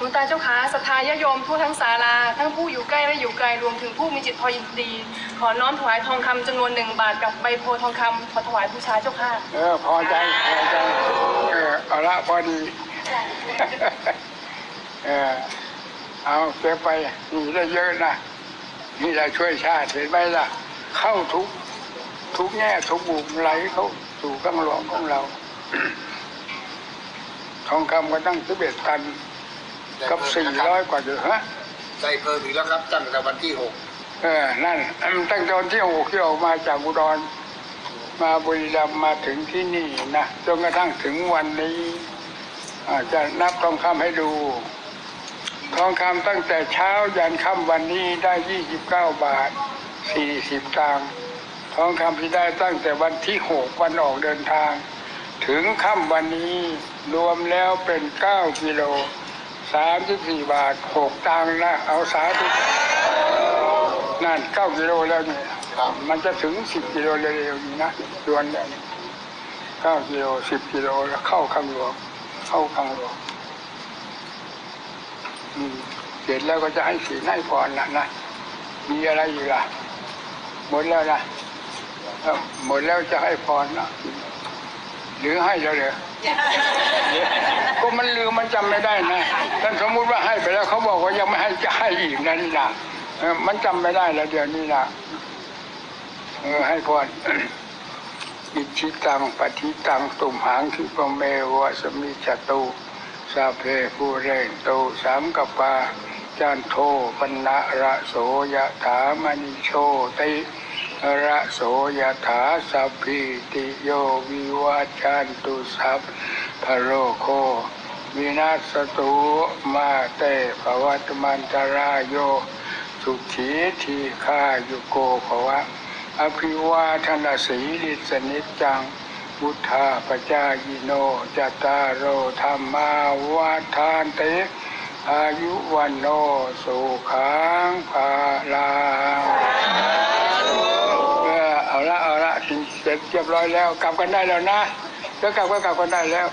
หลวงตาเจ้าขาศรัทธาญาโยมทั่วทั้งศาลา ทั้งผู้อยู่ใกล้และอยู่ไกลรวมถึงผู้มีจิตพอยินดี ขอน้อมถวายทองคำจำนวนหนึ่งบาทกับใบโพธิ์ทองคำขอถวายบูชาเจ้าค่ะ เออพอใจพอใจเออเอาละพอดี เออเอาเก็บไปนี่ได้เยอะนะนี่เราช่วยชาติเห็นไหมล่ะ เข้าทุกทุกแง่ทุกมุมไหลเข้าสู่ข้างหลวงของเรา ทองคำก็ตั้งสิบเอ็ดตัน กับสี่ร้อยกว่าเดือนฮะใส่เพิ่มอีกแล้วครับตั้งแต่วันที่หกเออ นั่นอันตั้งแต่วันที่หกที่ออกมาจากอุดร มาบุรีรัมย์มาถึงที่นี่นะจนกระทั่งถึงวันนี้อ่าจะนับทองคำให้ดู ทองคำตั้งแต่เช้ายันค่ำวันนี้ได้ยี่สิบเก้าบาทสี่สิบตังค์ทองคำที่ได้ตั้งแต่วันที่หกวันออกเดินทาง ถึงค่ำวันนี้รวมแล้วเป็นเก้ากิโล สามสิบสี่บาทหกตังค์นะเอาสาธุนั่นเก้ากิโลแล้วเนี่ยครับมันจะถึงสิบกิโลเร็วๆนี้นะดวนเนี่ยเก้ากิโลสิบกิโลแล้วเข้าข้างหลวงเข้าข้างหลวงอืมเสร็จแล้วก็จะให้ศีลให้พรนะนะมีอะไรอยู่ล่ะ หมดแล้วนะเอ้าหมดแล้วจะให้พรนะหรือให้แล้วเหรอก็มันลืมมัน จำไม่ได้นะท่านสมมุติว่าให้ไปแล้วเขาบอกว่ายังไม่ให้จะให้อีกนะนี่นะมันจำไม่ได้แล้วเดี๋ยวนี้นะเออให้พรอิชิตังปฏิตังตุมหังคิปเมวะสมิจตุสาเพปูเรนโตสังกปาจันโทปนะระโสยถามณิโชติระโสยถาสัพพิติโยวิวัจจันตุสัพพโรโค วินาศตุมาเตภวัตมันตรายโยสุขีทีฆายุโกภวะ อภิวาทนาสีลิสนิจังบุทธาปจายโนจตารโรธรรมาวาทานเตอายุวันโนสุขังภาลาเออเอาละเอาละเสร็จเรียบร้อยแล้วกลับกันได้แล้วนะแล้วกลับก็กลับกันได้แล้ว